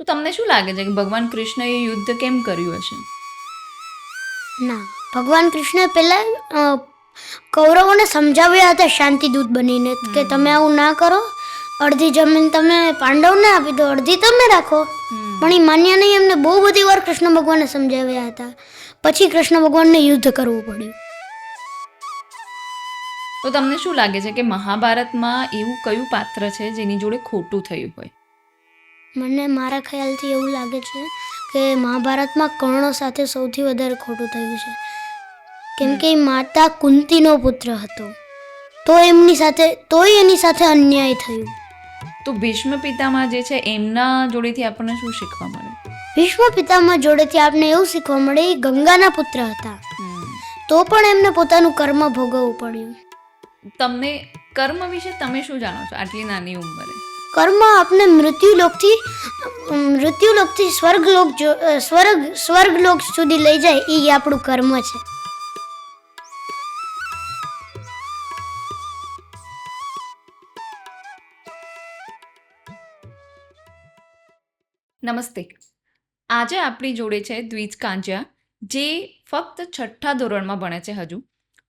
તો તમને શું લાગે છે કે ભગવાન કૃષ્ણએ યુદ્ધ કેમ કર્યું હશે? ના ભગવાન કૃષ્ણ પહેલા કૌરવોને સમજાવ્યા હતા શાંતિદૂત બનીને કે તમે આવું ના કરો અડધી જમીન તમે પાંડવને આપી દો અડધી તમે રાખો. પણ એ માન્યા નહીં એમને બહુ બધી વાર કૃષ્ણ ભગવાનને સમજાવ્યા હતા. પછી કૃષ્ણ ભગવાનને યુદ્ધ કરવું પડ્યું. તો તમને શું લાગે છે કે મહાભારતમાં એવું કયું પાત્ર છે જેની જોડે ખોટું થયું હોય? મને મારા ખ્યાલથી એવું લાગે છે કે મહાભારતમાં કર્ણ સાથે સૌથી વધારે ખોટું થયું છે. કેમ કે માતા કુંતીનો પુત્ર હતો. તો એમની સાથે તોય એની સાથે અન્યાય થયું. તો ભીષ્મ પિતામાં જે છે એમના જોડેથી આપણને શું શીખવા મળે ભીષ્મ પિતામાં જોડેથી આપને એવું શીખવા મળે એ ગંગાના પુત્ર હતા. તો પણ એમને પોતાનું કર્મ ભોગવવું પડ્યું. તમને કર્મ વિશે તમે શું જાણો છો? આટલી નાની ઉંમરે. કર્મ આપને મૃત્યુલોકથી મૃત્યુલોકથી સ્વર્ગલોક સ્વર્ગ, સ્વર્ગલોક સુધી લઈ જાય એ આપણું કર્મ છે. નમસ્તે. આજે આપણી જોડે છે દ્વિજ કાંજિયા, જે ફક્ત છઠ્ઠા ધોરણમાં ભણે છે હજુ.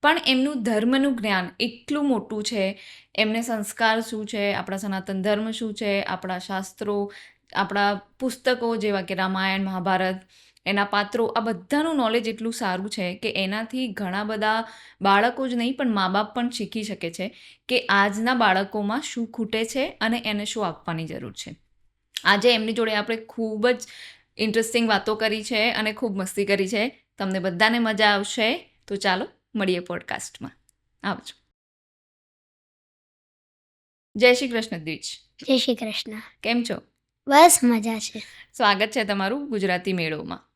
પણ એમનું ધર્મનું જ્ઞાન એટલું મોટું છે. એમને સંસ્કાર શું છે? આપણા સનાતન ધર્મ શું છે? આપણા શાસ્ત્રો, આપણા પુસ્તકો જેવા કે રામાયણ, મહાભારત, એના પાત્રો, આ બધાનું નોલેજ એટલું સારું છે કે એનાથી ઘણા બધા બાળકો જ નહીં, પણ મા બાપ પણ શીખી શકે છે કે આજના બાળકોમાં શું ખૂટે છે અને એને શું આપવાની જરૂર છે. આજે એમની જોડે આપણે ખૂબ જ ઇન્ટરેસ્ટિંગ વાતો કરી છે અને ખૂબ મસ્તી કરી છે. તમને બધાને મજા આવશે. તો ચાલો મળીએ પોડકાસ્ટમાં આવજો. જય શ્રી કૃષ્ણ દ્વિજ. જય શ્રી કૃષ્ણ. કેમ છો? બસ મજા છે. સ્વાગત છે તમારું ગુજરાતી મેળોમાં.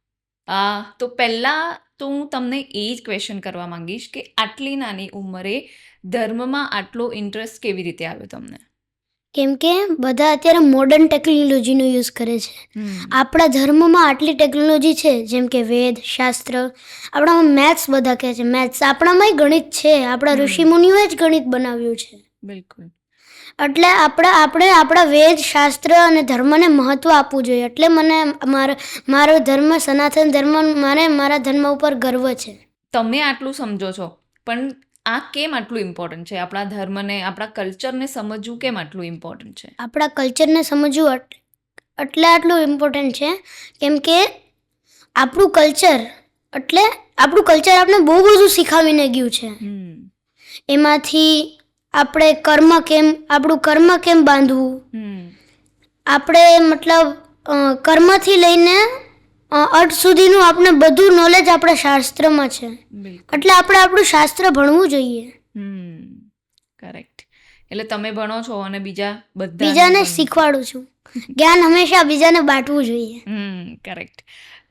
આ તો પહેલાં તો હું તમને એ જ ક્વેશ્ચન કરવા માંગીશ કે આટલી નાની ઉંમરે ધર્મમાં આટલો ઇન્ટરેસ્ટ કેવી રીતે આવ્યો તમને? કેમ કે બધા અત્યારે મોડર્ન ટેકનોલોજીનો યુઝ કરે છે. આપણા ધર્મમાં આટલી ટેકનોલોજી છે જેમ કે વેદ શાસ્ત્ર આપણામાં મેથ્સ બધા કહે છે. મેથ્સ આપણામાંય ગણિત છે. આપણા. ઋષિમુનિઓએ જ ગણિત બનાવ્યું છે. બિલકુલ. એટલે આપણે આપણે આપણા વેદ શાસ્ત્ર અને ધર્મને મહત્ત્વ આપવું જોઈએ. એટલે મને મારો મારો ધર્મ સનાતન ધર્મ મને મારા ધર્મ ઉપર ગર્વ છે. તમે આટલું સમજો છો. પણ આ કેમ આટલું ઇમ્પોર્ટન્ટ છે? આપણા ધર્મને આપણા કલ્ચરને સમજવું કેમ આટલું ઇમ્પોર્ટન્ટ છે? આપણા કલ્ચરને સમજવું એટલે આટલું ઇમ્પોર્ટન્ટ છે. કેમ કે આપણું કલ્ચર એટલે આપણું કલ્ચર આપણે બહુ બધું શીખાવીને ગયું છે. એમાંથી આપણે કર્મ કેમ આપણું કર્મ કેમ બાંધવું? આપણે મતલબ કર્મથી લઈને અર્થ સુધીનું આપણે બધું નોલેજ આપણા શાસ્ત્રમાં છે. એટલે આપણે આપણું શાસ્ત્ર ભણવું જોઈએ. કરેક્ટ એટલે તમે ભણો છો અને બીજા બધા બીજાને શીખવાડું છું. જ્ઞાન હંમેશા બીજાને બાંટવું જોઈએ. હમ કરેક્ટ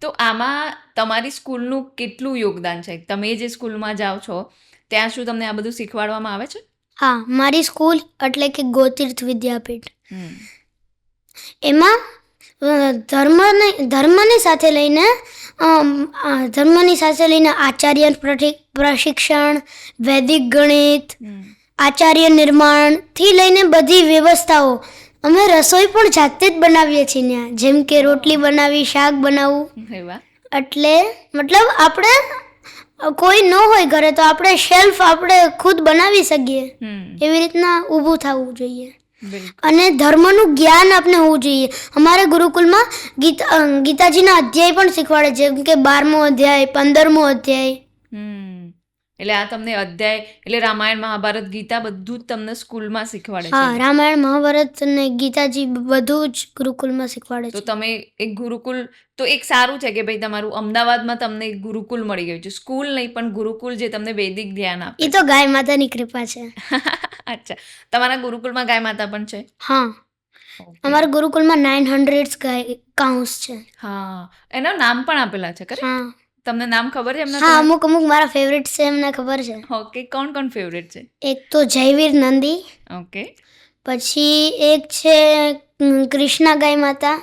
તો આમાં તમારી સ્કૂલનું કેટલું યોગદાન છે? તમે જે સ્કૂલમાં જાઓ છો ત્યાં શું તમને આ બધું શીખવાડવામાં આવે છે? હા મારી સ્કૂલ એટલે કે ગોતીર્થ વિદ્યાપીઠ. એમાં ધર્મને ધર્મની સાથે લઈને ધર્મની સાથે લઈને આચાર્ય પ્રશિક્ષણ વૈદિક ગણિત આચાર્ય નિર્માણથી લઈને બધી વ્યવસ્થાઓ અમે રસોઈ પણ જાતે જ બનાવીએ છીએ ત્યાં. જેમ કે રોટલી બનાવી શાક બનાવવું. એટલે મતલબ આપણે કોઈ ન હોય ઘરે તો આપણે શેલ્ફ આપણે ખુદ બનાવી શકીએ. એવી રીતના ઊભું થવું જોઈએ. અને ધર્મનું જ્ઞાન આપણે હોવું જોઈએ. અમારા ગુરુકુલમાં ગીતા ગીતાજીના અધ્યાય પણ શીખવાડે છે. જેમ કે બારમો અધ્યાય પંદરમો અધ્યાય. એટલે આ તમને અધ્યાય એટલે રામાયણ મહાભારત ગીતા બધું જ તમને સ્કૂલમાં શીખવાડે હા છે રામાયણ મહાભારત અને ગીતાજી બધું જ ગુરુકુલમાં શીખવાડે તો તમે એક ગુરુકુલ તો એક સારું છે કે ભાઈ તમારું અમદાવાદમાં તમને એક ગુરુકુલ મળી ગયું છે. સ્કૂલ નહીં પણ ગુરુકુલ જે તમને વૈદિક જ્ઞાન આપે એ તો ગાય માતાની કૃપા છે. અચ્છા. તમારા ગુરુકુળમાં ગાય માતા પણ છે? હા. અમારા ગુરુકુળમાં નાઇન હંડ્રેડ ગાય કાઉન્સ છે. હા. એના નામ પણ આપેલા છે કરે હા. તમને નામ ખબર છે એમના હા અમુક અમુક મારા ફેવરેટ છે એમને ખબર છે. ઓકે કોણ કોણ ફેવરેટ છે? એક તો જયવીર નંદી ઓકે પછી એક છે કૃષ્ણા ગાય માતા.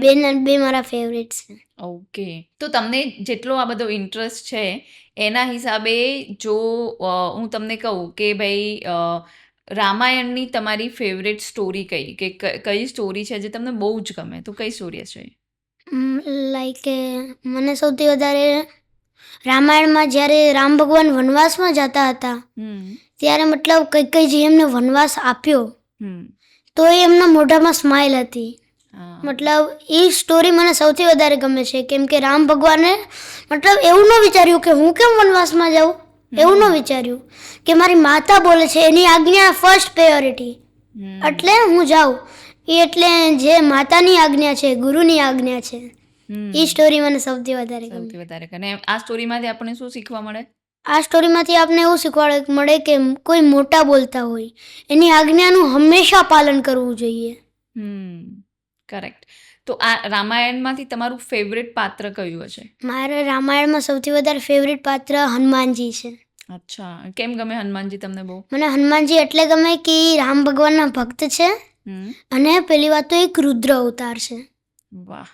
બે બે મારા ફેવરેટ છે. ઓકે તો તમને જેટલો આ બધો ઇન્ટરેસ્ટ છે એના હિસાબે જો હું તમને કહું કે ભાઈ રામાયણની તમારી ફેવરેટ સ્ટોરી કઈ? કે કઈ સ્ટોરી છે જે તમને બહુ જ ગમે? તો કઈ સ્ટોરી છે લાઈક કે મને સૌથી વધારે રામાયણમાં જ્યારે રામ ભગવાન વનવાસમાં જતા હતા ત્યારે મતલબ કઈ કઈ જે એમને વનવાસ આપ્યો તો એ એમના મોઢામાં સ્માઇલ હતી. મતલબ એ સ્ટોરી મને સૌથી વધારે ગમે છે કેમ કે રામ ભગવાને મતલબ એવું ન વિચાર્યું કે હું કેમ વનવાસમાં જાઉં? એવું ન વિચાર્યું કે મારી માતા બોલે છે એની આજ્ઞા ફર્સ્ટ પ્રાયોરિટી એટલે હું જાઉં. એ એટલે જે માતાની આજ્ઞા છે ગુરુની આજ્ઞા છે એ સ્ટોરી મને સૌથી વધારે સૌથી વધારે અને આ સ્ટોરીમાંથી આપણને શું શીખવા મળે? આ સ્ટોરીમાંથી આપણે એવું શીખવાડે મળે કે કોઈ મોટા બોલતા હોય એની આજ્ઞાનું હંમેશા પાલન કરવું જોઈએ. હમ. કરેક્ટ તો આ રામાયણમાંથી તમારું ફેવરેટ પાત્ર કયું હશે? મારે રામાયણમાં સૌથી વધારે ફેવરેટ પાત્ર હનુમાનજી છે. અચ્છા. કેમ ગમે હનુમાનજી તમને બહુ? મને હનુમાનજી એટલે ગમે કે રામ ભગવાનના ભક્ત છે. અને પેલી વાત તો એક રુદ્ર અવતાર છે. વાહ.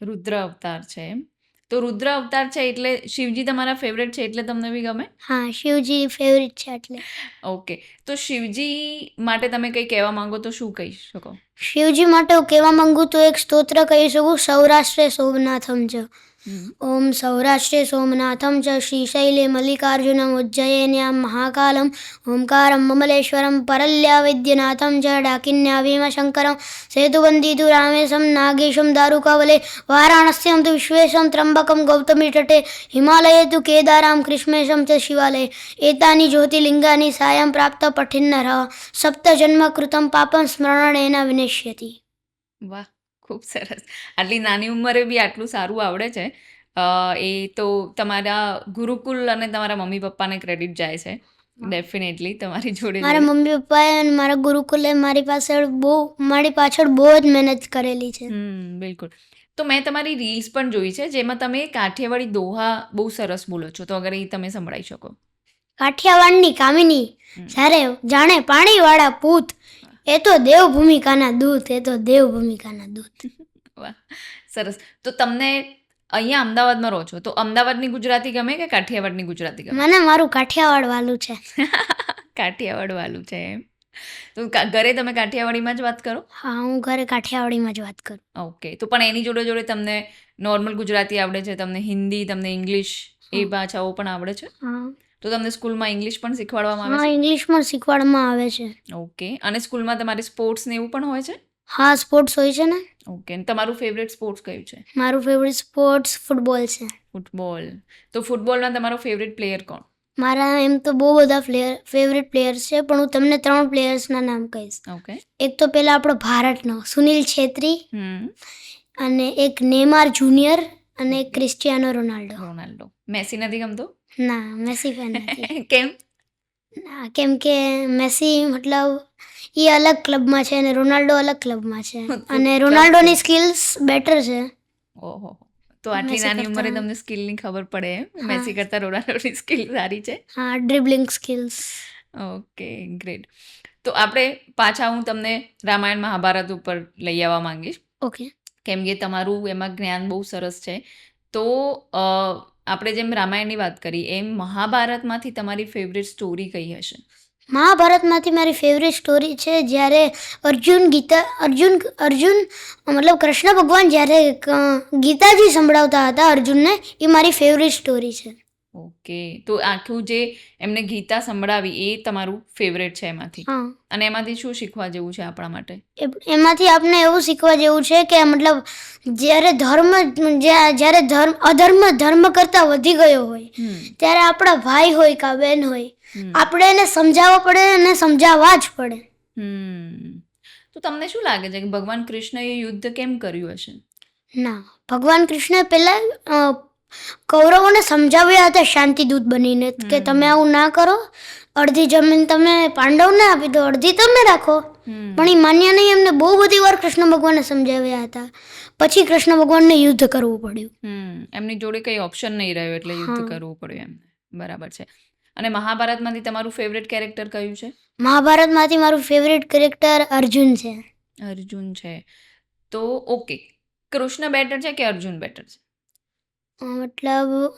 રુદ્ર અવતાર છે એમ. તો રુદ્ર અવતાર છે એટલે શિવજી તમારા ફેવરેટ છે એટલે તમને બી ગમે? હા શિવજી ફેવરેટ છે એટલે. ઓકે તો શિવજી માટે તમે કંઈ કહેવા માંગો તો શું કહી શકો? શિવજી માટે હું કહેવા માંગુ તો એક સ્તોત્ર કહી શકું સૌરાષ્ટ્રે સોમનાથમ છે ఓం సౌరాష్ట్రే సోమనాథం చ శ్రీశైలే మల్లికార్జునం ఉజ్జయిన్యాం మహాకాళం. ఓంకారం మమలేశ్వరం పరల్యా వైద్యనాథం చ డాకిన్యా భీమశంకరం. సేతుబందీతు రామేశం నాగేశం దారుకావలే. వారాణస్యం తు విశ్వేశం త్రంబకం గౌతమి తటే. హిమాలయే తు కేదారాం కృష్ణేశం చ శివాలయ ఏతాని జ్యోతిలింగాని సాయం ప్రాప్త పఠిన్నర. సప్త సప్తజన్మకృతం పాపం స్మరణేన వినశ్యతి. వాహ్. ખૂબ સરસ. આટલી નાની ઉંમરે બી આટલું સારું આવડે છે. એ તો તમારા ગુરુકુલ અને તમારા મમ્મી પપ્પાને ક્રેડિટ જાય છે. ડેફિનેટલી તમારી જોડે મારા મમ્મી પપ્પાએ અને મારા ગુરુકુલે મારી પાછળ બહુ મારી પાછળ બહુ જ મહેનત કરેલી છે. બિલકુલ. તો મેં તમારી રીલ્સ પણ જોઈ છે જેમાં તમે કાઠિયાવાડી દોહા બહુ સરસ બોલો છો. તો અગર એ તમે સંભળાવી શકો. કાઠિયાવાડની કામિની. જ્યારે જાણે પાણીવાળા પૂત એ તો દેવ ભૂમિકાના દૂત એ તો દેવ ભૂમિકાના દૂત. વાહ સરસ. તો તમને અહીંયા અમદાવાદમાં રહો છો તો અમદાવાદની ગુજરાતી ગમે કે કાઠિયાવાડની ગુજરાતી ગમે? મને મારું કાઠિયાવાડ વાલું છે. કાઠિયાવાડ વાલું છે એમ. તો ઘરે તમે કાઠિયાવાડીમાં જ વાત કરો? હા હું ઘરે કાઠિયાવાડીમાં જ વાત કરું. ઓકે તો પણ એની જોડે જોડે તમને નોર્મલ ગુજરાતી આવડે છે તમને હિન્દી તમને ઇંગ્લિશ એ ભાષાઓ પણ આવડે છે? હા. તો તમને સ્કૂલમાં ઇંગ્લિશ પણ શીખવાડવામાં હા આવે ઇંગ્લિશમાં શીખવાડવામાં આવે છે. ઓકે અને સ્કૂલમાં તમારે સ્પોર્ટ્સ ને એવું પણ હોય છે? હા સ્પોર્ટ્સ હોય છે ને. ઓકે તમારું ફેવરેટ સ્પોર્ટ્સ કયું છે? મારું ફેવરેટ સ્પોર્ટ્સ ફૂટબોલ છે. ફૂટબોલ તો ફૂટબોલમાં તમારો ફેવરેટ પ્લેયર કોણ? મારા એમ તો બહુ બધા પ્લેયર ફેવરેટ પ્લેયર્સ છે પણ હું તમને ત્રણ પ્લેયર્સના નામ કહીશ. ઓકે એક તો પેલા આપણો ભારતનો સુનિલ છેત્રી. અને એક નેમાર જુનિયર અને એક ક્રિસ્ટિયાનો રોનાલ્ડો. રોનાલ્ડો. મેસી નથી ગમતો? ના મેસી ફેન નથી. કેમ? ના કેમ કે મેસી મતલબ એ અલગ ક્લબમાં છે અને રોનાલ્ડો અલગ ક્લબમાં છે. અને રોનાલ્ડોની સ્કિલ્સ બેટર છે. ઓહો. તો આટલી નાની ઉંમરે તમને સ્કિલની ખબર પડે મેસી કરતા રોનાલ્ડોની સ્કિલ સારી છે? હા ડ્રિબલિંગ સ્કિલ્સ ઓકે ગ્રેટ તો આપણે પાછા હું તમને રામાયણ મહાભારત ઉપર લઈ આવવા માંગીશ. ઓકે. કેમ કે તમારું એમાં જ્ઞાન બહુ સરસ છે. તો આપણે જેમ રામાયણની વાત કરી, એમ મહાભારતમાંથી તમારી ફેવરેટ સ્ટોરી કઈ હશે? મહાભારતમાંથી મારી ફેવરેટ સ્ટોરી છે જ્યારે અર્જુન ગીતા, અર્જુન અર્જુન, મતલબ કૃષ્ણ ભગવાન જ્યારે ગીતાજી સંભળાવતા હતા અર્જુનને, એ મારી ફેવરેટ સ્ટોરી છે. ઓકે. તો આખું જે એમને ગીતા સંભળાવી એ તમારું ફેવરેટ છે એમાંથી. હા. અને એમાંથી શું શીખવા જેવું છે આપણા માટે? એમાંથી આપણે એવું શીખવા જેવું છે કે મતલબ જ્યારે ધર્મ જ્યા- જ્યારે ધર્મ અધર્મ ધર્મ કરતાં વધી ગયો હોય ત્યારે આપણા ભાઈ હોય કા બેન હોય આપણે એને સમજાવવા પડે અને સમજાવવા જ પડે. તો તમને શું લાગે છે કે ભગવાન કૃષ્ણએ યુદ્ધ કેમ કર્યું હશે? ના. ભગવાન કૃષ્ણ પહેલા કૌરવોને સમજાવ્યા હતા શાંતિદૂત બનીને કે તમે આવું ના કરો અડધી જમીન તમે પાંડવને આપી દો અડધી તમે રાખો. પણ એ માન્ય નહીં એમને બહુ બધી વાર કૃષ્ણ ભગવાનને સમજાવ્યા હતા. પછી કૃષ્ણ ભગવાનને યુદ્ધ કરવું પડ્યું. એમની જોડે કઈ ઓપ્શન નહીં રહ્યો એટલે યુદ્ધ કરવું પડ્યું એમને. બરાબર છે. અને મહાભારતમાંથી તમારું ફેવરેટ કેરેક્ટર કયું છે? મહાભારતમાંથી મારું ફેવરેટ કેરેક્ટર અર્જુન છે. અર્જુન છે. તો ઓકે કૃષ્ણ બેટર છે કે અર્જુન બેટર છે? મતલબ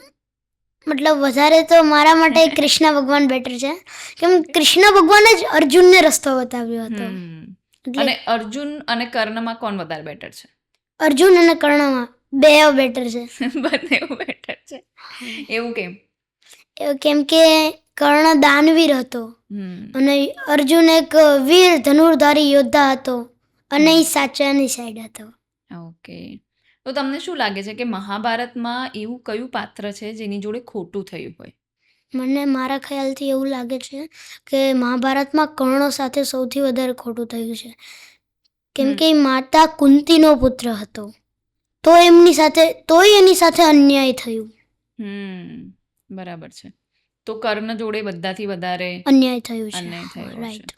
મતલબ વધારે તો મારા માટે કૃષ્ણ ભગવાન બેટર છે. કેમ કૃષ્ણ ભગવાને જ અર્જુનને રસ્તો બતાવ્યો હતો. અને અર્જુન અને કર્ણમાં કોણ વધારે બેટર છે? અર્જુન અને કર્ણમાં બે બેટર છે. બંને બેટર છે. એવું કેમ? એવું કેમ કે કર્ણ દાનવીર હતો. અને અર્જુન એક વીર ધનુર્ધારી યોદ્ધા હતો. અને એ સાચાની સાઈડ હતો. ઓકે તો તમને શું લાગે છે કે મહાભારતમાં એવું કયું પાત્ર છે જેની જોડે ખોટું થયું હોય? મને મારા ખ્યાલથી એવું લાગે છે કે મહાભારતમાં કર્ણ સાથે સૌથી વધારે ખોટું થયું છે. કેમ કે માતા કુંતીનો પુત્ર હતો. તો એમની સાથે તોય એની સાથે અન્યાય થયું. હમ બરાબર છે. તો કર્ણ જોડે બધાથી વધારે અન્યાય થયું છે. અન્યાય થયો રાઈટ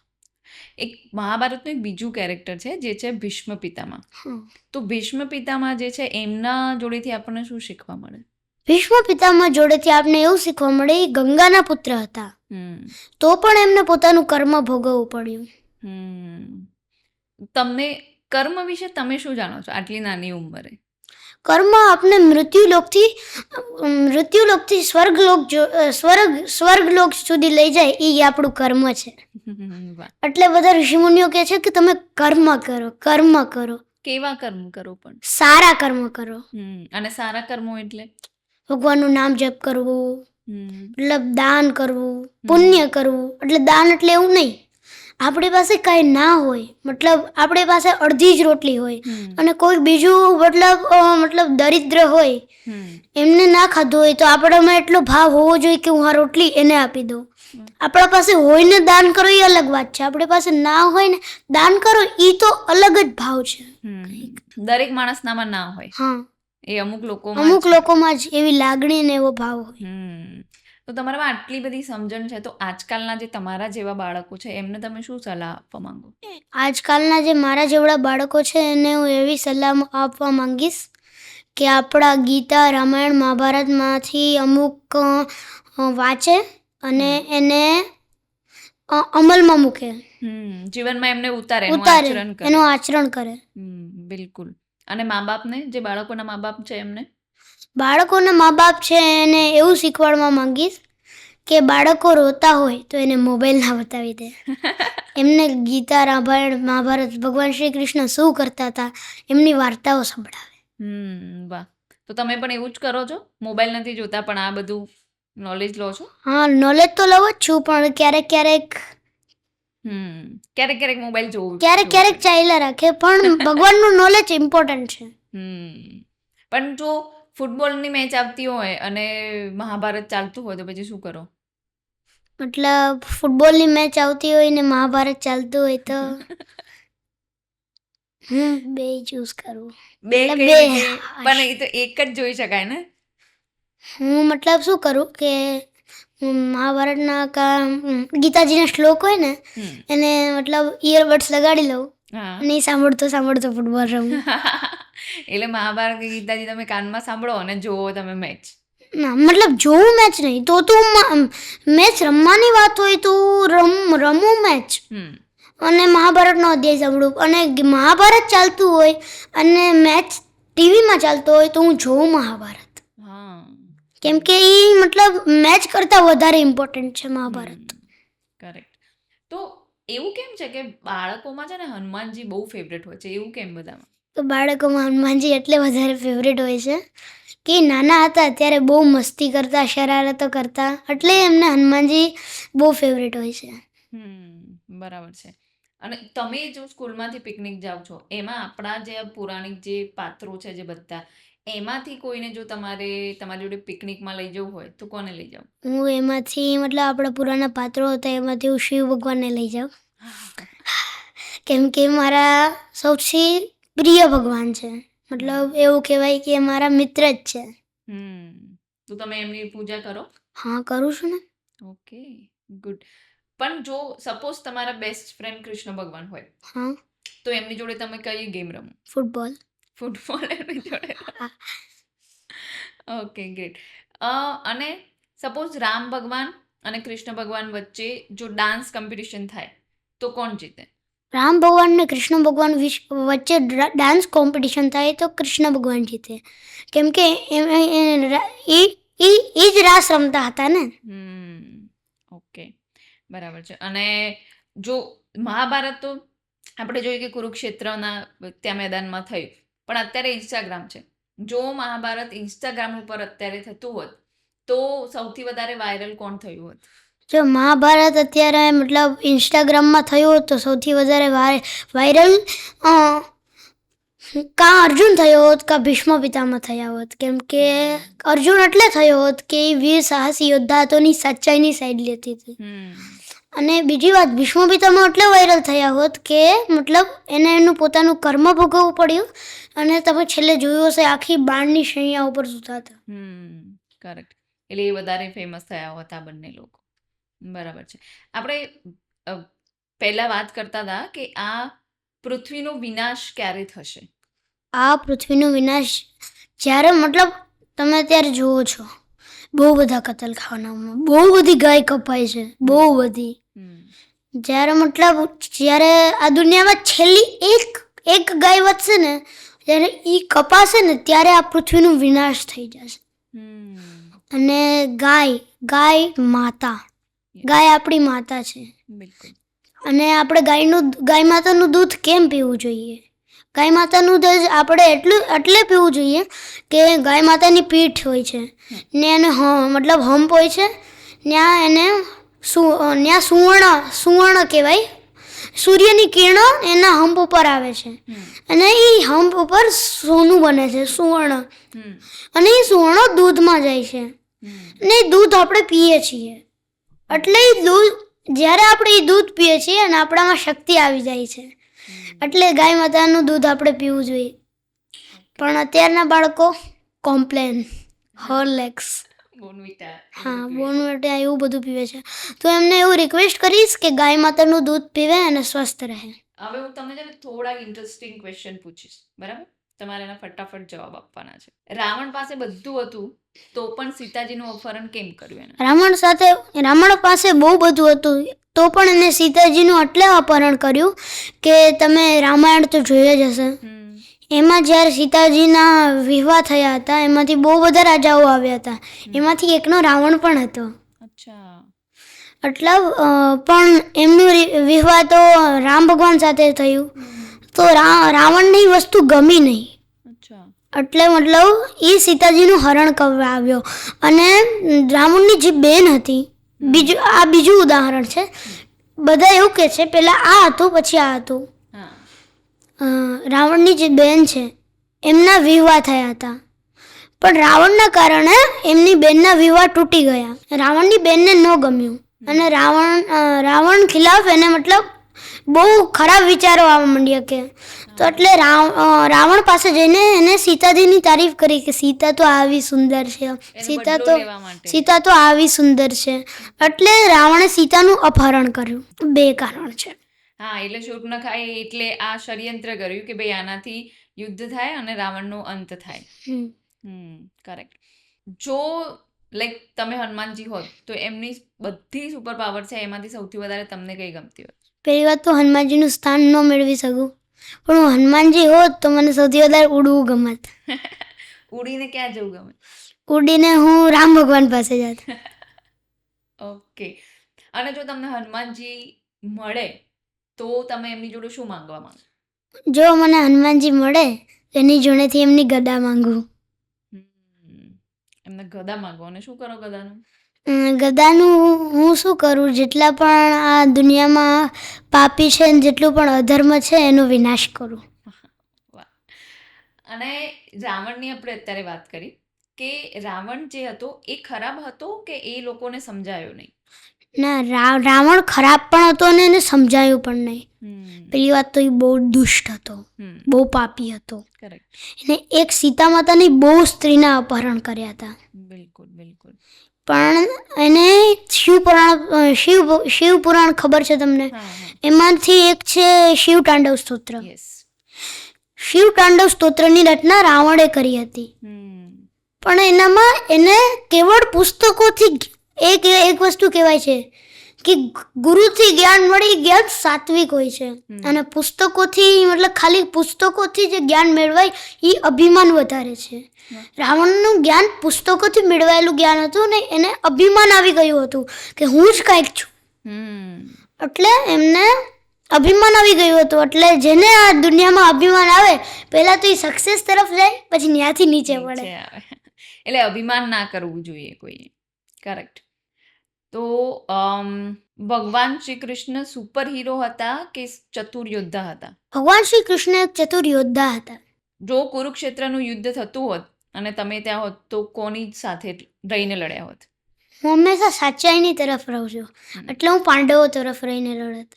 એક મહાભારતનું એક બીજું કેરેક્ટર છે જે છે ભીષ્મ પિતામાં તો ભીષ્મ પિતામાં જે છે એમના જોડેથી આપણને શું શીખવા મળે? ભીષ્મ પિતામાં જોડેથી આપને એવું શીખવા મળે એ ગંગાના પુત્ર હતા. તો પણ એમને પોતાનું કર્મ ભોગવવું પડ્યું. તમને કર્મ વિશે તમે શું જાણો છો આટલી નાની ઉંમરે? કર્મ આપને મૃત્યુલોકથી મૃત્યુલોકથી સ્વર્ગલોક સ્વર્ગ સ્વર્ગલોક સુધી લઈ જાય એ આપણું કર્મ છે. એટલે બધા ઋષિમુનિઓ કહે છે કે તમે કર્મ કરો કર્મ કરો. કેવા કર્મ કરો પણ? સારા કર્મ કરો. અને સારા કર્મો એટલે? ભગવાનનું નામ જપ કરવું મતલબ દાન કરવું પુણ્ય કરવું એટલે દાન એટલે એવું નહીં. આપણી પાસે કાંઈ ના હોય મતલબ આપણી પાસે અડધી જ રોટલી હોય અને કોઈ બીજું મતલબ મતલબ દરિદ્ર હોય એમને ના ખાધું હોય તો આપણામાં એટલો ભાવ હોવો જોઈએ કે હું આ રોટલી એને આપી દઉં. આપણા પાસે હોય ને દાન કરો એ અલગ વાત છે. આપણી પાસે ના હોય ને દાન કરો એ તો અલગ જ ભાવ છે. દરેક માણસનામાં ના હોય. હા. એ અમુક લોકો અમુક લોકોમાં જ એવી લાગણી ને એવો ભાવ હોય. તો તમારામાં આટલી બધી સમજણ છે તો આજકાલના જે તમારા જેવા બાળકો છે એમને તમે શું સલાહ આપવા માંગો? આજકાલના જે મારા જેવડા બાળકો છે એને હું એવી સલાહ આપવા માંગીશ કે આપણા ગીતા રામાયણ મહાભારતમાંથી અમુક વાંચે અને એને અમલમાં મૂકે. જીવનમાં એમને ઉતારે ઉતારે આચરણ કરે. એનું આચરણ કરે. બિલકુલ. અને મા બાપને જે બાળકોના મા બાપ છે એમને? બાળકોના મા બાપ છે એને એવું શીખવાડવા માંગીશ કે બાળકો રોતા હોય તો એને મોબાઈલ ના બતાવી દે. એમને ગીતા રામાયણ મહાભારત ભગવાન શ્રી કૃષ્ણ શું કરતા હતા એમની વાર્તાઓ સંભળાવે. હમ વાહ. તો તમે પણ એવું જ કરો છો? મોબાઈલ નથી જોતા પણ આ બધું નોલેજ લો છો? હા નોલેજ તો લઉં જ છું પણ ક્યારેક ક્યારેક હમ ક્યારેક ક્યારેક મોબાઈલ જોવું ક્યારેક ક્યારેક. ચાલ્યા રાખે પણ ભગવાનનું નોલેજ ઇમ્પોર્ટન્ટ છે. હમ પણ જો ફૂટબોલની મેચ આવતી હોય અને મહાભારત ચાલતું હોય તો પછી શું કરો? મતલબ ફૂટબોલની મેચ આવતી હોય ને મહાભારત ચાલતું હોય તો હું બે ચૂઝ કરું. બે એટલે બે. પણ એ તો એક જ જોઈ શકાય ને? હું મતલબ શું કરું કે હું મહાભારતના કા ગીતાજીના શ્લોક હોય ને એને મતલબ ઇયરબડ્સ લગાડી લઉં હા. અને એ સાંભળતો સાંભળતો ફૂટબોલ રમું. એટલે મહાભારત કે ગીતાજી તમે કાનમાં સાંભળો અને જોવો તમે મેચ ના મતલબ જોવું મેચ નહીં તો તું મેચ રમવાની વાત હોય તો રમ રમું મેચ હમ. અને મહાભારતનો અધ્યાય સાંભળું. અને મહાભારત ચાલતું હોય અને મેચ ટીવીમાં ચાલતો હોય તો હું જોઉં મહાભારત. હા. કેમ કે એ મતલબ મેચ કરતાં વધારે ઇમ્પોર્ટન્ટ છે મહાભારત. કરેક્ટ તો એવું કેમ છે કે બાળકોમાં છે ને હનુમાનજી બહુ ફેવરેટ હોય છે? એવું કેમ બધામાં? તો બાળકોમાં હનુમાનજી એટલે વધારે ફેવરેટ હોય છે. કે નાના હતા ત્યારે બહુ મસ્તી કરતા શરારતો કરતા એટલે એમને હનુમાનજી બહુ ફેવરેટ હોય છે. બરાબર છે. અને તમે જો સ્કૂલમાંથી પિકનિક જાઓ છો એમાં આપણા જે પુરાણિક જે પાત્રો છે જે બધા એમાંથી કોઈને જો તમારે તમારી જોડે પિકનિકમાં લઈ જવું હોય તો કોને લઈ જાઓ? હું એમાંથી મતલબ આપણા પુરાના પાત્રો હતા એમાંથી હું શિવ ભગવાનને લઈ જાઉં. કેમ કે મારા સૌથી પ્રિય ભગવાન છે. મતલબ એવું કહેવાય કે મારા મિત્ર જ છે. હમ. તો તમે એમની પૂજા કરો? હા કરું છું ને. Okay good. પણ જો સપોઝ તમારા બેસ્ટ ફ્રેન્ડ કૃષ્ણ ભગવાન હોય હા. તો એમની જોડે તમે કઈ ગેમ રમો? ફૂટબોલ ફૂટબોલ એમની જોડે. ઓકે ગ્રેટ અને સપોઝ રામ ભગવાન અને કૃષ્ણ ભગવાન વચ્ચે જો ડાન્સ કોમ્પિટિશન થાય તો કોણ જીતે? રામ ભગવાન અને કૃષ્ણ ભગવાન વચ્ચે ડાન્સ કોમ્પિટિશન થાય તો કૃષ્ણ ભગવાન જીતે. કેમ કે એ- જ રાસ રમતા હતા ને. ઓકે. બરાબર છે. અને જો મહાભારત તો આપણે જોઈએ કે કુરુક્ષેત્રના ત્યાં મેદાનમાં થયું. પણ અત્યારે ઇન્સ્ટાગ્રામ છે. જો મહાભારત ઇન્સ્ટાગ્રામ ઉપર અત્યારે થતું હોત, તો સૌથી વધારે વાયરલ કોણ થયું હોત? જો મહાભારત અત્યારે મતલબ ઇન્સ્ટાગ્રામમાં થયું હોત તો સૌથી વધારે વાય- વાયરલ કાં અર્જુન થયો હોત કાં ભીષ્મ પિતામાં થયા હોત. કેમ કે અર્જુન એટલે થયો હોત કે એ વીર સાહસી યોદ્ધા હતો ની સચ્ચાઈની સાઈડ લેતી હતી. અને બીજી વાત ભીષ્મ પિતામાં એટલે વાયરલ થયા હોત કે મતલબ એને એનું પોતાનું કર્મ ભોગવવું પડ્યું અને તમે છેલ્લે જોયું હશે આખી બાણની શૈયા ઉપર સુતા હતા કરેક્ટ એટલે એ વધારે ફેમસ થયા હતા બંને લોકો. બરાબર છે. આપણે પહેલાં વાત કરતા હતા કે આ પૃથ્વીનો વિનાશ ક્યારે થશે? આ પૃથ્વીનો વિનાશ જ્યારે મતલબ તમે અત્યારે જુઓ છો બહુ બધા કતલખાનામાં બહુ બધી ગાય કપાય છે બહુ બધી. જ્યારે મતલબ જ્યારે આ દુનિયામાં છેલ્લી એક એક ગાય વધશે ને જ્યારે એ કપાશે ને ત્યારે આ પૃથ્વીનો વિનાશ થઈ જશે. અને ગાય ગાય માતા. ગાય આપણી માતા છે. બિલકુલ. અને આપણે ગાયનું ગાય માતાનું દૂધ કેમ પીવું જોઈએ? ગાય માતાનું દૂધ આપણે એટલું એટલે પીવું જોઈએ કે ગાય માતાની પીઠ હોય છે. ને એને હ- મતલબ હંપ હોય છે. ત્યાં એને સુ ત્યાં સુવર્ણ સુવર્ણ કહેવાય. સૂર્યની કિરણો એના હંપ ઉપર આવે છે. અને એ હંપ ઉપર સોનું બને છે સુવર્ણ. અને એ સુવર્ણ દૂધમાં જાય છે. ને એ દૂધ આપણે પીએ છીએ. એટલે દૂધ જ્યારે આપણે એ દૂધ પીએ છીએ અને આપણામાં શક્તિ આવી જાય છે. એટલે ગાય માતાનું દૂધ આપણે પીવું જોઈએ. પણ અત્યારના બાળકો કોમ્પ્લેન હોર્લેક્સ હા બોર્નવિટા એવું બધું પીવે છે. તો એમને એવું રિક્વેસ્ટ કરીશ કે ગાય માતાનું દૂધ પીવે અને સ્વસ્થ રહે. હવે હું તમને થોડા ઇન્ટરેસ્ટિંગ ક્વેશ્ચન પૂછીશ. બરાબર? તમારે એના ફટાફટ જવાબ આપવાના છે. રાવણ પાસે બધું હતું. તો પણ સીતાજીનું અપહરણ કેમ કર્યું રાવણ સાથે રાવણ પાસે બહુ બધું હતું. તો પણ એને સીતાજીનું એટલે અપહરણ કર્યું કે તમે રામાયણ તો જોઈ જ હશે. એમાં જ્યારે સીતાજીના વિવાહ થયા હતા એમાંથી બહુ બધા રાજાઓ આવ્યા હતા. એમાંથી એકનો રાવણ પણ હતો. અચ્છા. મતલબ પણ એમનું વિવાહ તો રામ ભગવાન સાથે થયું. તો રાવણને વસ્તુ ગમી નહીં. એટલે મતલબ એ સીતાજીનું હરણ કરવા આવ્યો. અને રાવણની જે બેન હતી બીજું આ બીજું ઉદાહરણ છે. બધા એવું કહે છે પહેલાં આ હતું પછી આ હતું. રાવણની જે બેન છે એમના વિવાહ થયા હતા. પણ રાવણના કારણે એમની બેનના વિવાહ તૂટી ગયા. રાવણની બેનને ન ગમ્યું. અને રાવણ રાવણ ખિલાફ એને મતલબ બહુ ખરાબ વિચારો આવવા માંડ્યા કે તો એટલે રાવ રાવણ પાસે જઈને એને સીતાજીની તારીફ કરી કે સીતા તો આવી સુંદર છે. સીતા તો સીતા તો આવી સુંદર છે. એટલે રાવણે સીતાનું અપહરણ કર્યું. બે કારણ છે. હા એટલે શૂર્પનખાએ એટલે આ ષડયંત્ર કર્યું કે ભાઈ આનાથી યુદ્ધ થાય અને રાવણનો અંત થાય. હમ. કરેક્ટ જો લાઈક તમે હનુમાનજી હોત તો એમની બધી સુપર પાવર છે એમાંથી સૌથી વધારે તમને કઈ ગમતી હોય? પહેલી વાત તો હનુમાનજીનું સ્થાન ન મેળવી શકું. પણ હું હનુમાનજી હોત તો મને સૌથી વધારે ઉડવું ગમત. ઉડીને ક્યાં જવું ગમે ઉડીને હું રામ ભગવાન પાસે જાત. ઓકે. અને જો તમને હનુમાનજી મળે તો તમે એમની જોડે શું માંગવા માંગો? જો મને હનુમાનજી મળે એની જોડેથી એમની ગદા માંગુ. એમને ગદા માંગો. અને શું કરો ગદાનું? ગદાનું હું શું કરું? જેટલા પણ આ દુનિયામાં પાપી છે ને જેટલું પણ અધર્મ છે એનો વિનાશ કરું. અને રાવણની આપણે અત્યારે વાત કરી કે રાવણ જે હતો એ ખરાબ હતો કે એ લોકોને સમજાયો નહીં? ના રાવણ ખરાબ પણ હતો અને એને સમજાયું પણ નહીં. પેલી વાત તો એ બહુ દુષ્ટ હતો. બહુ પાપી હતો. એને એક સીતા માતાની બહુ સ્ત્રીના અપહરણ કર્યા હતા. બિલકુલ બિલકુલ. પણ એને શિવ પુરાણ શિવ શિવ પુરાણ ખબર છે તમને? એમાંથી એક છે શિવ તાંડવ સ્તોત્ર. શિવ તાંડવ સ્તોત્રની રચના રાવણે કરી હતી. પણ એનામાં એને કેવળ પુસ્તકોથી એક એક વસ્તુ કહેવાય છે. કે ગુરુથી જ્ઞાન મળી જ્ઞાન સાત્વિક હોય છે. અને પુસ્તકોથી મતલબ ખાલી પુસ્તકોથી જે જ્ઞાન મેળવાય એ અભિમાન વધારે છે. રાવણનું જ્ઞાન પુસ્તકોથી મેળવાયેલું જ્ઞાન હતું ને એને અભિમાન આવી ગયું હતું કે હું જ કાંઈક છું. એટલે એમને અભિમાન આવી ગયું હતું. એટલે જેને આ દુનિયામાં અભિમાન આવે પહેલાં તો એ સક્સેસ તરફ જાય પછી ત્યાંથી નીચે પડે એટલે અભિમાન ના કરવું જોઈએ કોઈ. કરેક્ટ તો ભગવાન શ્રી કૃષ્ણ સુપર હીરો હતા કે ચતુર યોદ્ધા હતા? ભગવાન શ્રી કૃષ્ણ ચતુર યોદ્ધા હતા. જો કુરુક્ષેત્રનું યુદ્ધ થતું હોત અને તમે ત્યાં હોત તો કોની સાથે રહીને લડ્યા હોત? હું હંમેશા સાચાઈની તરફ રહું છું. એટલે હું પાંડવો તરફ રહીને લડત.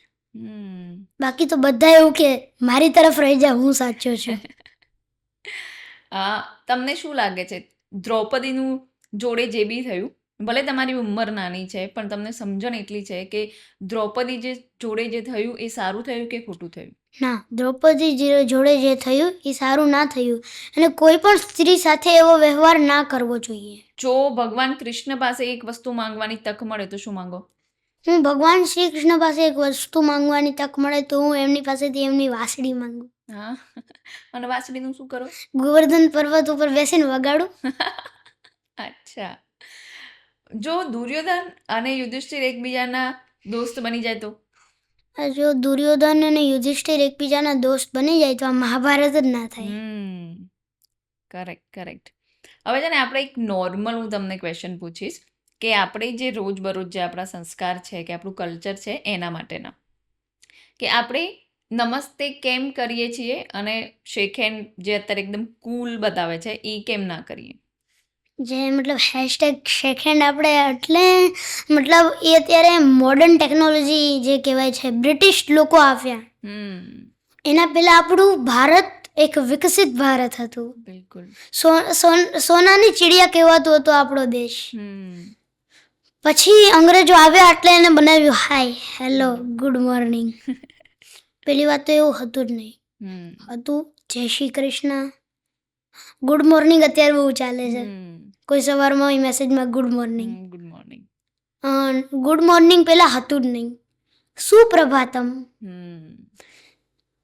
બાકી તો બધા એવું કે મારી તરફ રહી જાય હું સાચો છું. તમને શું લાગે છે? દ્રૌપદીનું જોડે જે બી થયું ભલે તમારી ઉંમર નાની છે પણ તમને સમજણ એટલી છે કે દ્રૌપદી જે જોડે જે થયું એ સારું થયું કે ખોટું થયું? ના દ્રૌપદી જે- જોડે જે થયું એ સારું ના થયું અને કોઈ પણ સ્ત્રી સાથે એવો વ્યવહાર ના કરવો જોઈએ. જો ભગવાન કૃષ્ણ પાસે એક વસ્તુ માંગવાની તક મળે તો શું માંગો? હું ભગવાન શ્રી કૃષ્ણ પાસે એક વસ્તુ માંગવાની તક મળે તો હું એમની પાસેથી એમની વાંસળી માંગુ. હા? અને વાસળીનું શું કરો? ગોવર્ધન પર્વત ઉપર બેસીને વગાડું. અચ્છા. જો દુર્યોધન અને યુધિષ્ઠિર એકબીજાના દોસ્ત બની જાય તો? જો દુર્યોધન અને યુધિષ્ઠિર એકબીજાના દોસ્ત બની જાય તો આ મહાભારત જ ના થાય. હમ. કરેક્ટ કરેક્ટ હવે છે ને આપણે એક નોર્મલ હું તમને ક્વેશ્ચન પૂછીશ કે આપણે જે રોજબરોજ જે આપણા સંસ્કાર છે કે આપણું કલ્ચર છે એના માટેના. કે આપણે નમસ્તે કેમ કરીએ છીએ અને શેખેન જે અત્યારે એકદમ કૂલ બતાવે છે એ કેમ ના કરીએ? જે મતલબ હેશટેગ સેકન્ડ આપણે એટલે મતલબ એ અત્યારે મોડર્ન ટેકનોલોજી જે કહેવાય છે બ્રિટિશ લોકો આવ્યા. એના પહેલાં આપણું ભારત એક વિકસિત ભારત હતું. બિલકુલ. સોનાની ચીડિયા કહેવાતો હતો આપણો દેશ. હમ. પછી અંગ્રેજો આવ્યા એટલે એને બનાવ્યું હાય હેલો ગુડ મોર્નિંગ. પેલી વાત તો એવું હતું જ નહીં. હતું જય શ્રી કૃષ્ણ. ગુડ મોર્નિંગ અત્યારે બહુ ચાલે છે. કોઈ સવારમાં મેસેજમાં good morning good morning good morning પહેલાં હતું જ નહીં. સુપ્રભાતમ.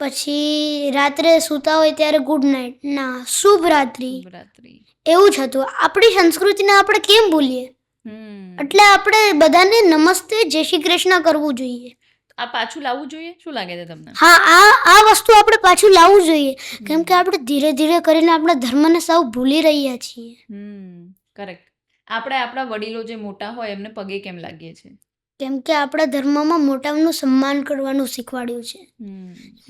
પછી રાત્રે સૂતા હોય ત્યારે ગુડ નાઇટ ના શુભ રાત્રિ એવું જ હતું. આપણી સંસ્કૃતિને આપણે કેમ ભૂલીએ? એટલે આપણે બધાને નમસ્તે જય શ્રી કૃષ્ણ કરવું જોઈએ. આ પાછું લાવવું જોઈએ? શું લાગે છે તમને? હા આ આ વસ્તુ આપણે પાછું લાવવું જોઈએ. કેમ કે આપણે ધીરે ધીરે કરીને આપણા ધર્મને સાવ ભૂલી રહ્યા છીએ. હમ કરેક્ટ આપણે આપણા વડીલો જે મોટા હોય એમને પગે કેમ લાગીએ છીએ? કેમ કે આપણા ધર્મમાં મોટાનું સન્માન કરવાનું શીખવાડ્યું છે.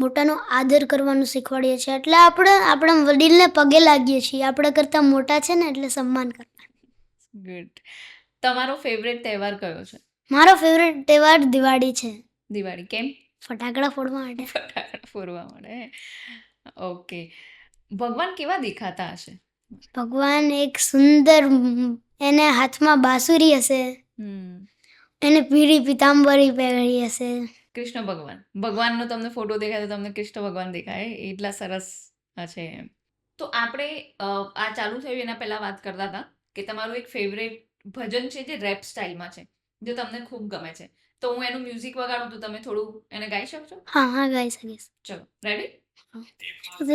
મોટાનો આદર કરવાનું શીખવાડીએ છીએ. એટલે આપણે આપણા વડીલને પગે લાગીએ છીએ. આપણા કરતાં મોટા છે ને એટલે સન્માન કરતા ગુડ તમારો ફેવરેટ તહેવાર કયો છે? મારો ફેવરેટ તહેવાર દિવાળી છે. દિવાળી કેમ? ફટાકડા ફોડવા માટે. ફટાકડા ફોડવા માટે. ઓકે. ભગવાન કેવા દેખાતા હશે? ભગવાન એક સુંદર એને હાથમાં બાંસુરી હશે. હમ. એને પીળી પીતાંબરી પહેરી હશે. કૃષ્ણ ભગવાન. ભગવાનનો તમને ફોટો દેખાય તો તમને કૃષ્ણ ભગવાન દેખાય. એટલા સરસ છે એમ. તો આપણે આ ચાલુ થયું એના પહેલા વાત કરતા હતા કે તમારું એક ફેવરેટ ભજન છે જે રેપ સ્ટાઇલમાં છે. જે તમને ખૂબ ગમે છે. તો હું એનું મ્યુઝિક વગાડું તો તમે થોડું એને ગાઈ શકશો હા હા ગાઈ શકીશ ચલો રેડી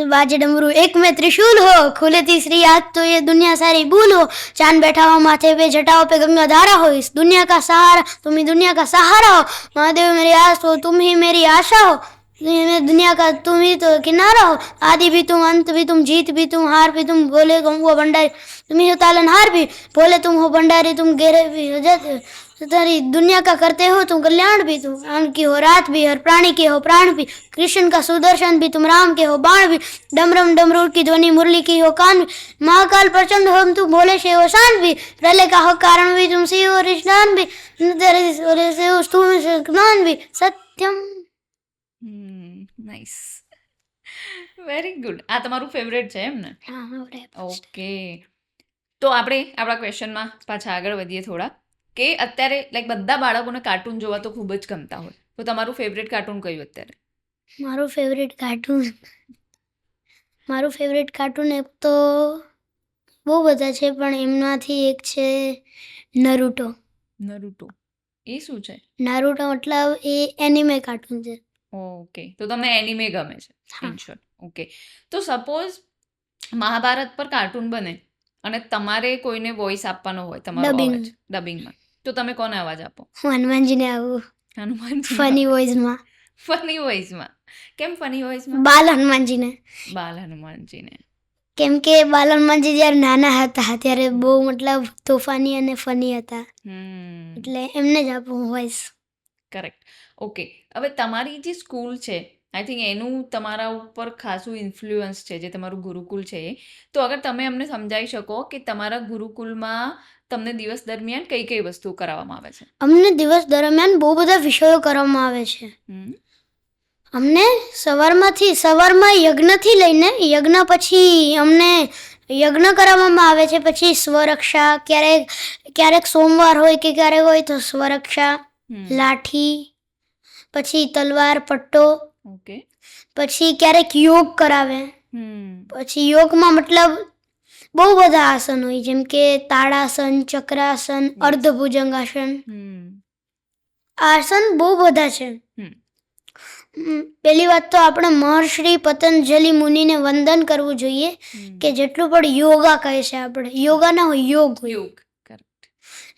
बाजे डमरू एक में त्रिशूल हो खुले तीसरी आंख तो ये दुनिया सारी भूल हो चांद बैठा हो माथे पे जटाओ पे गंगा धारा हो इस दुनिया का सहारा तुम ही दुनिया का सहारा हो महादेव मेरी आस हो तुम ही मेरी आशा हो ये दुनिया का तुम ही तो किनारा हो आदि भी तुम अंत भी तुम जीत भी तुम हार भी तुम बोले तुम वो भंडारी तुम ही हो तालनहार भी बोले तुम हो भंडारी तुम गेरे भी हो जाते तारी दुनिया का करते हो तुम कल्याण भी तुम राम की हो रात भी हर प्राणी के हो प्राण भी कृष्ण का सुदर्शन भी तुम राम के हो बाण भी डमरम डमरूर की ध्वनि मुरली की हो कान भी महाकाल प्रचंड हो तुम भोले से हो शान भी प्रलय का हो कारण भी तुम शिव और स्नान भी तेरे ओरे से हो तुम से ज्ञान भी सत्यम હમ નાઇસ વેરી ગુડ આ તમારું ફેવરેટ છે એમ ને हाँ हाँ रे ઓકે તો આપણે આપણા ક્વેશ્ચનમાં પાછા આગળ વધીએ થોડા કે અત્યારે લાઈક બધા બાળકોને કાર્ટૂન જોવા તો ખૂબ જ ગમતા હોય. તો તમારું ફેવરેટ કાર્ટૂન કયું અત્યારે? મારું ફેવરેટ કાર્ટૂન મારું ફેવરેટ કાર્ટૂન એક તો બહુ બધા છે પણ એમનાથી એક છે નરુટો. નરુટો. એ શું છે? નારુટો મતલબ એ એનિમે કાર્ટૂન છે. ઓકે. તો તમને એનિમે ગમે છે. ઇન ઓકે. તો સપોઝ મહાભારત પર કાર્ટૂન બને અને તમારે કોઈને વોઇસ આપવાનો હોય તમારો ડબિંગમાં તો તમે કોને અવાજ આપો? હું હનુમાનજીને આવું. હનુમાનજી ફની વોઇસમાં ફની વોઇસમાં કેમ ફની વોઇસમાં બાલ હનુમાનજીને. બાલ હનુમાનજીને. કેમ કે બાલ હનુમાનજી જ્યારે નાના હતા ત્યારે બહુ મતલબ તોફાની અને ફની હતા. એટલે એમને જ આપું વોઇસ કરેક્ટ ઓકે હવે તમારી જે સ્કૂલ છે આઈ થિંક એનું તમારા ઉપર ખાસું ઇન્ફ્લુઅન્સ છે જે તમારું ગુરુકુલ છે એ. તો અગર તમે અમને સમજાવી શકો કે તમારા ગુરુકુલમાં તમને દિવસ દરમિયાન કઈ કઈ વસ્તુ કરાવવામાં આવે છે? અમને દિવસ દરમિયાન બહુ બધા વિષયો કરવામાં આવે છે. અમને સવારમાંથી સવારમાં યજ્ઞથી લઈને યજ્ઞ પછી અમને યજ્ઞ કરાવવામાં આવે છે પછી સ્વરક્ષા ક્યારેક ક્યારેક સોમવાર હોય કે ક્યારેક હોય તો સ્વરક્ષા લાઠી પછી તલવાર પટ્ટો ઓકે. પછી ક્યારેક યોગ કરાવે. પછી યોગમાં મતલબ બહુ બધા આસન હોય જેમ કે તાળાસન ચક્રાસન અર્ધભુજંગાસન. આસન બહુ બધા છે. પહેલી વાત તો આપણે મહર્ષિ પતંજલિ મુનિને વંદન કરવું જોઈએ કે જેટલું પણ યોગા કહે છે આપણે. યોગા ના હોય યોગ યોગ.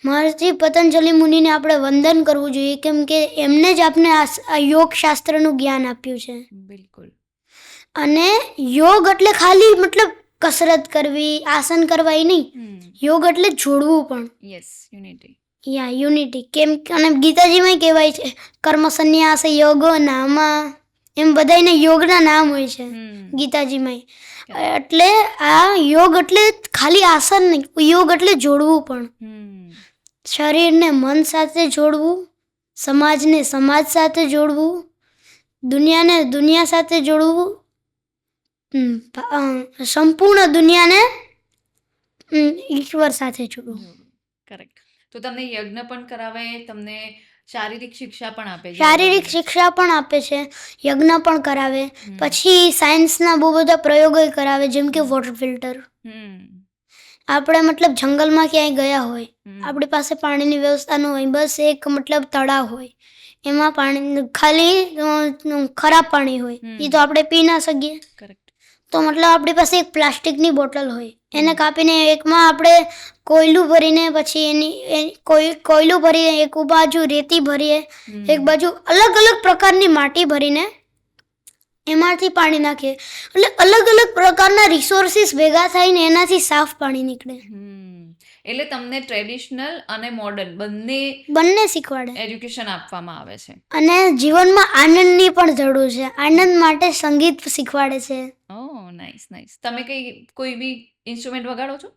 મહર્ષિ પતંજલિ મુનિને આપણે વંદન કરવું જોઈએ કેમ કે એમને જ આપણે આ યોગ શાસ્ત્રનું જ્ઞાન આપ્યું છે. બિલકુલ. અને યોગ એટલે ખાલી મતલબ કસરત કરવી આસન કરવા એ નહીં. યોગ એટલે જોડવું પણ. Yes unity. Yeah unity. કેમ કે અને ગીતાજીમાં કહેવાય છે કર્મ સંન્યાસ યોગો નામા એમ બધાને યોગના નામ હોય છે ગીતાજીમાં એટલે આ યોગ એટલે ખાલી આસન નહીં યોગ એટલે જોડવું પણ. શરીરને મન સાથે જોડવું સમાજને સમાજ સાથે જોડવું દુનિયાને દુનિયા સાથે જોડવું સંપૂર્ણ દુનિયાને ઈશ્વર સાથે જોડવું. કરેક્ટ તો તમને યજ્ઞ પણ કરાવે તમને શારીરિક શિક્ષા પણ આપે છે. શારીરિક શિક્ષા પણ આપે છે યજ્ઞ પણ કરાવે. પછી સાયન્સના બહુ બધા પ્રયોગો કરાવે જેમ કે વોટર ફિલ્ટર. હમ. આપણે મતલબ જંગલમાં ક્યાંય ગયા હોય આપણી પાસે પાણીની વ્યવસ્થા ન હોય બસ એક મતલબ તળાવ હોય. એમાં પાણી ખાલી ખરાબ પાણી હોય. એ તો આપણે પી ના શકીએ. તો મતલબ આપણી પાસે એક પ્લાસ્ટિકની બોટલ હોય. એને કાપીને એકમાં આપણે કોયલું ભરીને પછી એની કોઈ કોયલું ભરીએ એક બાજુ રેતી ભરીએ એક બાજુ અલગ અલગ પ્રકારની માટી ભરીને એમાંથી પાણી નાખીએ. એટલે અલગ અલગ પ્રકારના રિસોર્સિસ ભેગા થઈને એનાથી સાફ પાણી નીકળે. હમ. એટલે તમને ટ્રેડિશનલ અને મોડર્ન બંને બંને શીખવાડે. એજ્યુકેશન આપવામાં આવે છે. અને જીવનમાં આનંદની પણ જરૂર છે. આનંદ માટે સંગીત શીખવાડે છે. ઓ નાઇસ નાઇસ તમે કઈ કોઈ બી ઇન્સ્ટ્રુમેન્ટ વગાડો છો?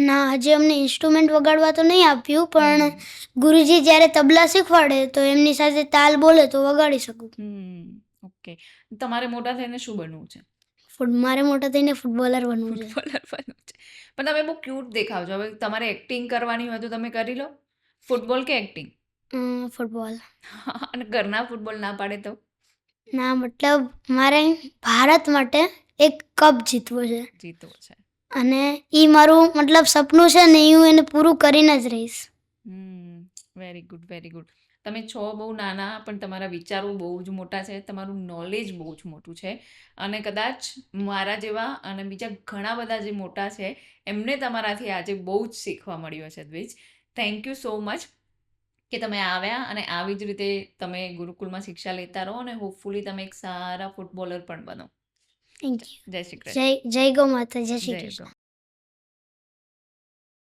ના હજી અમને ઇન્સ્ટ્રુમેન્ટ વગાડવા તો નહીં આપ્યું પણ ગુરુજી જ્યારે તબલા શીખવાડે તો એમની સાથે તાલ બોલે તો વગાડી શકું. હમ. ઓકે તમારે મોટા થઈને શું બનવું છે? ફૂટ મારે મોટા થઈને ફૂટબોલર બનવું છે. ફૂટબોલર બનવું છે. પણ તમે બહુ ક્યુટ દેખાવ છો. હવે તમારે એક્ટિંગ કરવાની હોય તો તમે કરી લો. ફૂટબોલ કે એક્ટિંગ ફૂટબોલ. અને ઘરના ફૂટબોલ ના પાડે તો? ના મતલબ મારે ભારત માટે એક કપ જીતવો છે. જીતવો છે. અને એ મારું મતલબ સપનું છે ને હું એને પૂરું કરીને જ રહીશ. Hmm very good very good તમે છો બહુ નાના પણ તમારા વિચારો બહુ જ મોટા છે તમારું નોલેજ બહુ જ મોટું છે. અને કદાચ મારા જેવા અને બીજા ઘણા બધા જે મોટા છે એમને તમારાથી આજે બહુ જ શીખવા મળ્યું છે Dwij. Thank you so much કે તમે આવ્યા અને આવી જ રીતે તમે ગુરુકુલમાં શિક્ષા લેતા રહો અને હોપફુલી તમે એક સારા ફૂટબોલર પણ બનો. થેન્ક યુ જય શ્રી કૃષ્ણ. જય જય ગૌ માતા જય શ્રી કૃષ્ણ.